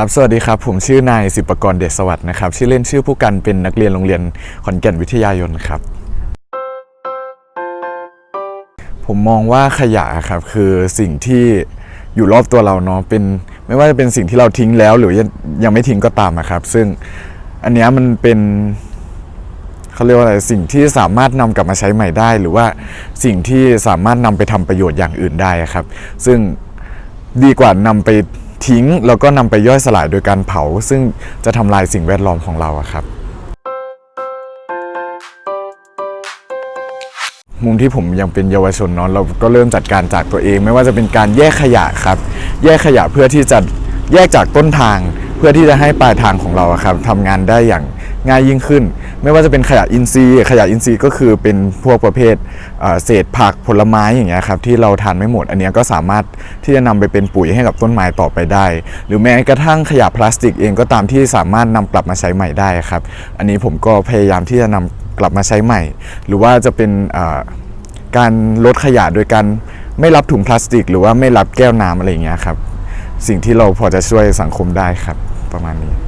ครับสวัสดีครับผมชื่อนายสิบประกรณ์เดชสวัสดิ์นะครับชื่อเล่นชื่อผู้กันเป็นนักเรียนโรงเรียนขอนแก่นวิทยายนครับ ผมมองว่าขยะครับคือสิ่งที่อยู่รอบตัวเราเนาะเป็นไม่ว่าจะเป็นสิ่งที่เราทิ้งแล้วหรือยังยังไม่ทิ้งก็ตามอะครับ ซึ่งอันเนี้ยมันเป็นเขาเรียกว่าอะไรสิ่งที่สามารถนำกลับมาใช้ใหม่ได้ หรือว่าสิ่งที่สามารถนำไปทำประโยชน์อย่างอื่นได้ครับ ซึ่งดีกว่านำไป ทิ้งแล้วก็นำไปย่อยสลายโดยการเผา ซึ่งจะทำลายสิ่งแวดล้อมของเราครับ มุมที่ผมยังเป็นเยาวชนเนาะเราก็เริ่มจัดการจากตัวเอง ไม่ว่าจะเป็นการแยกขยะครับ แยกขยะเพื่อที่จะแยกจากต้นทาง เพื่อที่จะให้ปลายทางของเราครับทำงานได้อย่าง ง่ายยิ่งขึ้น ไม่ว่าจะเป็นขยะอินทรีย์ ขยะอินทรีย์ก็คือเป็นพวกประเภทเศษผักผลไม้อย่างเงี้ยครับที่เราทานไม่หมด อันเนี้ยก็สามารถที่จะนำไปเป็นปุ๋ยให้กับต้นไม้ต่อไปได้ หรือแม้กระทั่งขยะพลาสติกเองก็ตามที่สามารถนำกลับมาใช้ใหม่ได้ครับ อันนี้ผมก็พยายามที่จะนำกลับมาใช้ใหม่ หรือว่าจะเป็นการลดขยะโดยการไม่รับถุงพลาสติก หรือว่าไม่รับแก้วน้ำอะไรอย่างเงี้ยครับ สิ่งที่เราพอจะช่วยสังคมได้ครับประมาณนี้